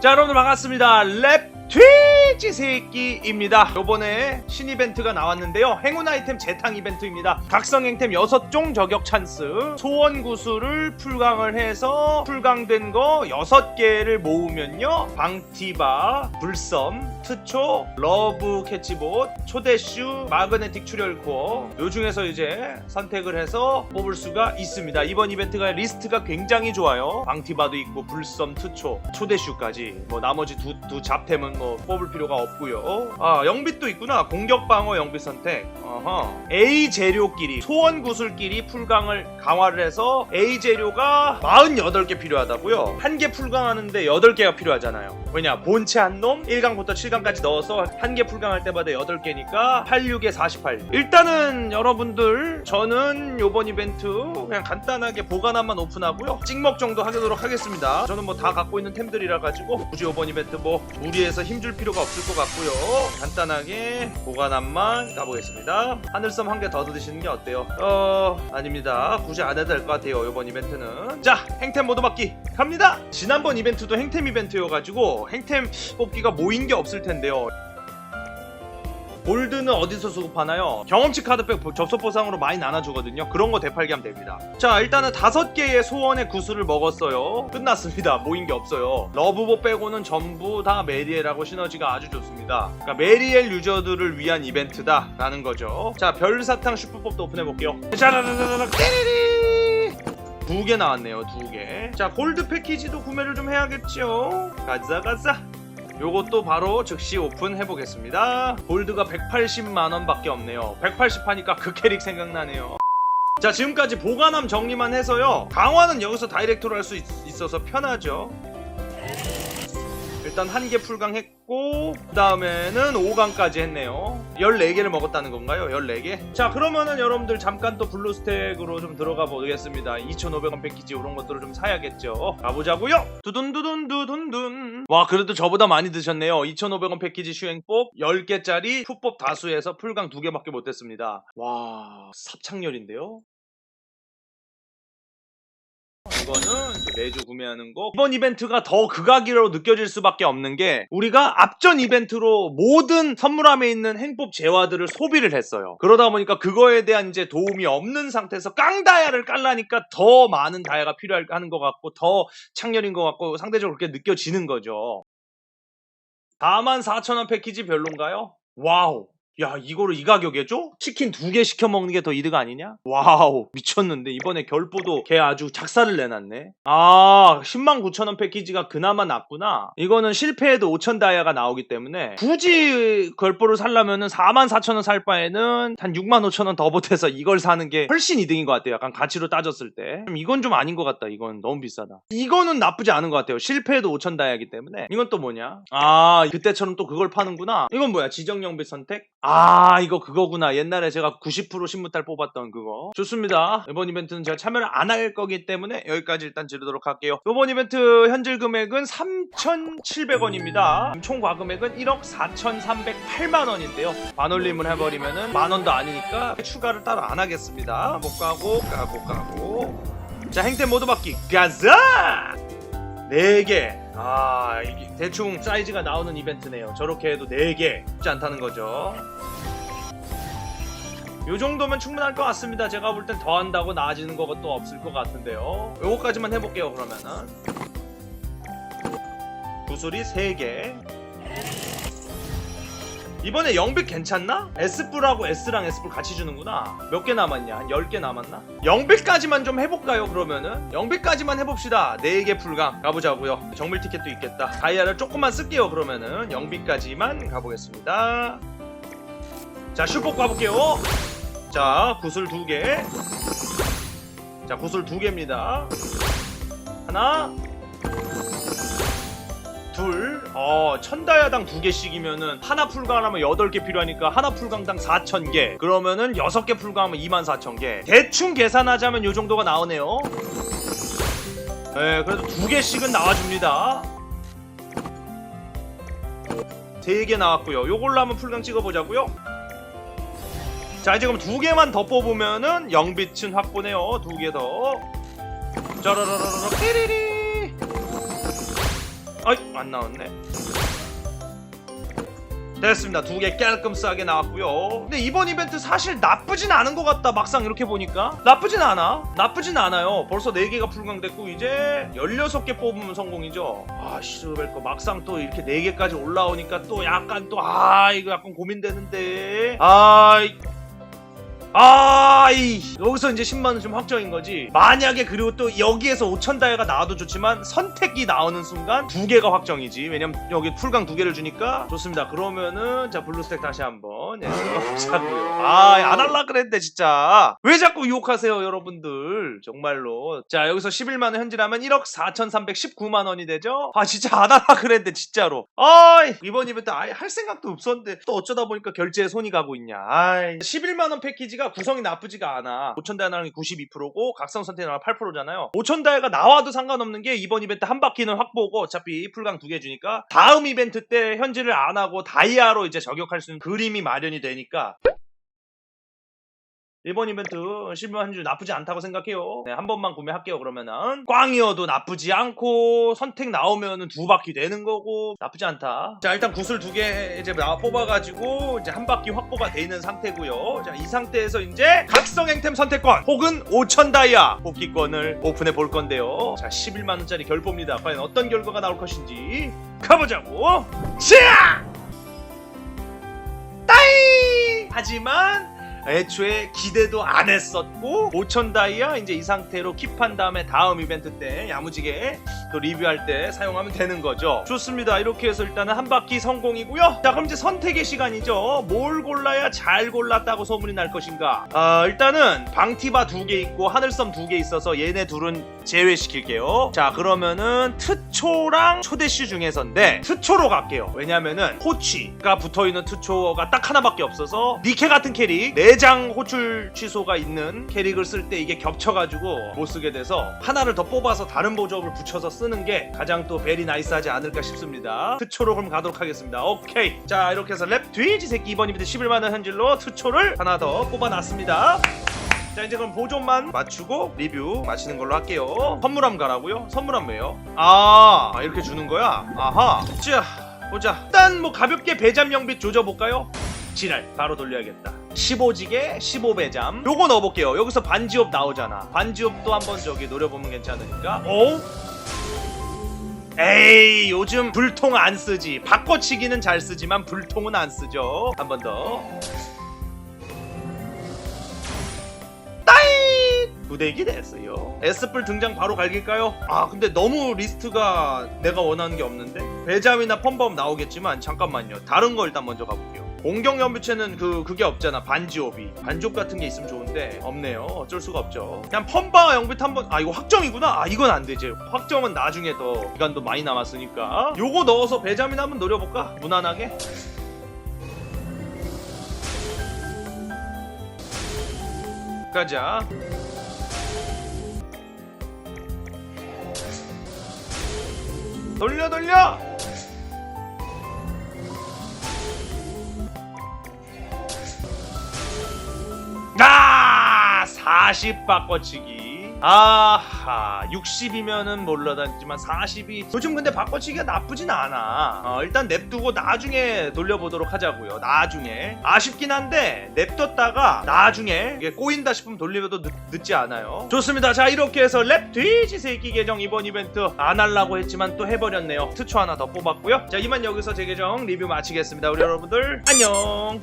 자 여러분들 반갑습니다. 랩트 위치 새끼입니다. 요번에 신이벤트가 나왔는데요. 행운 아이템 재탕 이벤트입니다. 각성 행템 6종 저격 찬스. 소원 구슬을 풀강을 해서 풀강된 거 6개를 모으면요. 방티바 불섬 트초 러브 캐치봇 초대슈 마그네틱 출혈코어. 요 중에서 이제 선택을 해서 뽑을 수가 있습니다. 이번 이벤트가 리스트가 굉장히 좋아요. 방티바도 있고 불섬 트초 초대슈까지. 뭐 나머지 두, 두 잡템은 뭐 뽑을 필요 가 없고요. 아 영빛도 있구나. 공격 방어 영빛 선택 어허. A 재료끼리 소원 구슬끼리 풀강을 강화를 해서 A 재료가 48개 필요하다고요? 한 개 풀강하는데 8개가 필요하잖아요. 왜냐 본체 한 놈 1강부터 7강까지 넣어서 한 개 풀강할 때마다 8개니까 8, 6에 48 일단은 여러분들 저는 요번 이벤트 그냥 간단하게 보관함만 오픈하고요. 찍먹 정도 하도록 하겠습니다. 저는 뭐 다 갖고 있는 템들이라 가지고 굳이 요번 이벤트 뭐 무리해서 힘줄 필요가 없을 것 같고요. 간단하게 보관함만 가보겠습니다 하늘섬 한 개더 드시는 게 어때요? 어 아닙니다. 굳이 안 해도 될 것 같아요 요번 이벤트는. 자 행템 모두 받기 갑니다! 지난번 이벤트도 행템 이벤트여가지고 행템 뽑기가 모인 게 없을 텐데요 골드는 어디서 수급하나요? 경험치 카드백 접속 보상으로 많이 나눠주거든요. 그런 거 되팔기 하면 됩니다. 자, 일단은 다섯 개의 소원의 구슬을 먹었어요. 끝났습니다. 모인 게 없어요. 러브보 빼고는 전부 다 메리엘하고 시너지가 아주 좋습니다. 그러니까 메리엘 유저들을 위한 이벤트다라는 거죠. 자, 별사탕 슈퍼법도 오픈해 볼게요. 짜라라라라 띠리리 두개 나왔네요, 두 개. 자, 골드 패키지도 구매를 좀 해야겠죠. 가자, 가자. 요것도 바로 즉시 오픈해 보겠습니다. 골드가 180만 원 밖에 없네요. 180 하니까 그 캐릭 생각나네요. 자 지금까지 보관함 정리만 해서요. 강화는 여기서 다이렉트로 할 수 있어서 편하죠. 일단 한 개 풀강했고 그 다음에는 5강까지 했네요. 14개를 먹었다는 건가요? 14개? 자 그러면은 여러분들 잠깐 또 블루스택으로 좀 들어가 보겠습니다. 2,500원 패키지 이런 것들을 좀 사야겠죠? 가보자고요. 두둔두둔 두둔둔. 와 그래도 저보다 많이 드셨네요. 2,500원 패키지 슈행법 10개짜리 풋법 다수에서 풀강 2개밖에 못했습니다. 와 삽창렬인데요 이거는 이제 매주 구매하는 거. 이번 이벤트가 더 극악이라고 느껴질 수밖에 없는 게 우리가 앞전 이벤트로 모든 선물함에 있는 행법 재화들을 소비를 했어요. 그러다 보니까 그거에 대한 이제 도움이 없는 상태에서 깡다야를 깔라니까 더 많은 다야가 필요하는 것 같고 더 창렬인 것 같고 상대적으로 그렇게 느껴지는 거죠. 44,000원 패키지 별론가요? 와우. 야 이거를 이 가격에 줘? 치킨 두 개 시켜 먹는 게 더 이득 아니냐? 와우 미쳤는데. 이번에 결보도 걔 아주 작사를 내놨네. 아 10만 9천원 패키지가 그나마 낫구나. 이거는 실패해도 5천 다이아가 나오기 때문에 굳이 결보를 살려면 은 4만 4천원 살 바에는 한 6만 5천원 더 보태서 이걸 사는 게 훨씬 이득인 것 같아요. 약간 가치로 따졌을 때. 좀 이건 좀 아닌 것 같다. 이건 너무 비싸다. 이거는 나쁘지 않은 것 같아요. 실패해도 5천 다이아기 때문에. 이건 또 뭐냐? 아 그때처럼 또 그걸 파는구나. 이건 뭐야? 지정영비 선택 아 이거 그거구나. 옛날에 제가 90% 신무탈 뽑았던 그거. 좋습니다. 이번 이벤트는 제가 참여를 안 할 거기 때문에 여기까지 일단 지르도록 할게요. 이번 이벤트 현질 금액은 3,700원입니다. 총 과금액은 1억 4,308만원인데요. 반올림을 해버리면은 만원도 아니니까 추가를 따로 안 하겠습니다. 못 가고 가고 가고. 자 행템 모두 받기 가자! 4개. 아, 이게 대충 사이즈가 나오는 이벤트네요. 저렇게 해도 4개. 쉽지 않다는 거죠. 요 정도면 충분할 것 같습니다. 제가 볼 땐 더 한다고 나아지는 것도 없을 것 같은데요. 요거까지만 해볼게요, 그러면은. 구슬이 3개. 이번에 영빛 괜찮나? S뿔하고 S랑 S뿔 같이 주는구나. 몇 개 남았냐? 한 10개 남았나? 영빛까지만 좀 해볼까요, 그러면은? 영빛까지만 해봅시다. 4개 풀강 가보자고요. 정밀 티켓도 있겠다. 다이아를 조금만 쓸게요, 그러면은. 영빛까지만 가보겠습니다. 자, 슈퍼 가볼게요. 자, 구슬 2개. 자, 구슬 2개입니다. 하나, 둘, 어, 천다야당 두 개씩이면은 하나 풀강하면 여덟 개 필요하니까 하나 풀강당 4천 개. 그러면은 여섯 개 풀강하면 2만 4천 개. 대충 계산하자면 요 정도가 나오네요. 네, 그래도 두 개씩은 나와줍니다. 세 개 나왔고요. 요걸로 한번 풀강 찍어보자고요. 자, 이제 그럼 두 개만 더 뽑으면은 영빛은 확보네요. 두 개 더. 짜라라라라, 띠리리. 어이 안 나왔네. 됐습니다. 두 개 깔끔싸게 나왔고요. 근데 이번 이벤트 사실 나쁘진 않은 것 같다 막상 이렇게 보니까. 나쁘진 않아. 나쁘진 않아요. 벌써 4개가 풀강됐고 이제 16개 뽑으면 성공이죠. 아 시즈벨 거 막상 또 이렇게 4개까지 올라오니까 또 약간 또 아 이거 약간 고민되는데. 아이 아이 여기서 이제 10만 원 좀 확정인 거지. 만약에 그리고 또 여기에서 5천 다이아가 나와도 좋지만 선택이 나오는 순간 두 개가 확정이지. 왜냐면 여기 풀강 두 개를 주니까 좋습니다. 그러면은 자 블루스택 다시 한번. 예, 들어보자고요. 아안 할라 그랬는데 진짜. 왜 자꾸 유혹하세요 여러분들? 정말로. 자 여기서 11만 원 현질하면 1억 4,319만 원이 되죠? 아 진짜 안 할라 그랬는데 진짜로. 아이 이번 이벤트 아예 할 생각도 없었는데 또 어쩌다 보니까 결제에 손이 가고 있냐. 아이 11만 원 패키지 가 구성이 나쁘지가 않아. 5천 다이아는 92%고 각성 선택은 8%잖아요. 5천 다이아가 나와도 상관없는 게 이번 이벤트 한 바퀴는 확보고 어차피 풀강 두 개 주니까 다음 이벤트 때 현질을 안 하고 다이아로 이제 저격할 수 있는 그림이 마련이 되니까 이번 이벤트 10만 한줄 나쁘지 않다고 생각해요. 네, 한 번만 구매할게요. 그러면은 꽝이어도 나쁘지 않고 선택 나오면은 두 바퀴 되는 거고 나쁘지 않다. 자 일단 구슬 두 개 이제 나 뽑아가지고 이제 한 바퀴 확보가 돼 있는 상태고요. 자 이 상태에서 이제 각성 행템 선택권 혹은 5천 다이아 뽑기권을 오픈해 볼 건데요. 자 11만 원짜리 결보입니다. 과연 어떤 결과가 나올 것인지 가보자고. 자 따이 하지만 애초에 기대도 안 했었고 5천 다이아 이제 이 상태로 킵한 다음에 다음 이벤트 때 야무지게 또 리뷰할 때 사용하면 되는 거죠. 좋습니다. 이렇게 해서 일단은 한 바퀴 성공이고요. 자 그럼 이제 선택의 시간이죠. 뭘 골라야 잘 골랐다고 소문이 날 것인가? 아 일단은 방티바 두 개 있고 하늘섬 두 개 있어서 얘네 둘은 제외시킬게요. 자 그러면은 트초랑 초대슈 중에서인데 트초로 갈게요. 왜냐면은 호치가 붙어 있는 트초가 딱 하나밖에 없어서 니케 같은 캐릭 4장 호출 취소가 있는 캐릭을 쓸 때 이게 겹쳐가지고 못 쓰게 돼서 하나를 더 뽑아서 다른 보조업을 붙여서 쓰는 게 가장 또 베리 나이스하지 않을까 싶습니다. 트초로 그럼 가도록 하겠습니다. 오케이. 자 이렇게 해서 랩 돼지 새끼 이번 이벤트 11만 원 현질로 트초를 하나 더 뽑아놨습니다. 자 이제 그럼 보존만 맞추고 리뷰 마치는 걸로 할게요. 선물함 가라고요? 선물함 왜요? 아 이렇게 주는 거야? 아하. 자 보자. 일단 뭐 가볍게 배잠 영빛 조져볼까요? 지랄. 바로 돌려야겠다. 15지게 15배잠. 요거 넣어볼게요. 여기서 반지업 나오잖아. 반지업도 한번 저기 노려보면 괜찮으니까. 오? 에이 요즘 불통 안 쓰지. 바꿔치기는 잘 쓰지만 불통은 안 쓰죠. 한 번 더. 따이 무대기 됐어요. S뿔 등장 바로 갈길까요? 아 근데 너무 리스트가 내가 원하는 게 없는데? 배잠이나 펌범 나오겠지만 잠깐만요. 다른 거 일단 먼저 가볼게요 공격 연비체는 그 그게 없잖아. 반지옵이 반지옵 같은 게 있으면 좋은데 없네요. 어쩔 수가 없죠. 그냥 펌바 영빛 한번 아 이거 확정이구나? 아 이건 안 되지 확정은 나중에 더 기간도 많이 남았으니까. 요거 넣어서 배잠이나 한번 노려볼까? 무난하게? 가자. 돌려 돌려 40 바꿔치기. 아하, 60이면은 몰라다지만 40이 요즘 근데 바꿔치기가 나쁘진 않아. 어, 일단 냅두고 나중에 돌려보도록 하자고요. 나중에 아쉽긴 한데 냅뒀다가 나중에 이게 꼬인다 싶으면 돌리려도 늦, 늦지 않아요. 좋습니다. 자 이렇게 해서 랩 돼지 새끼 계정 이번 이벤트 안 하려고 했지만 또 해버렸네요. 트초 하나 더 뽑았고요. 자 이만 여기서 제 계정 리뷰 마치겠습니다. 우리 여러분들 안녕.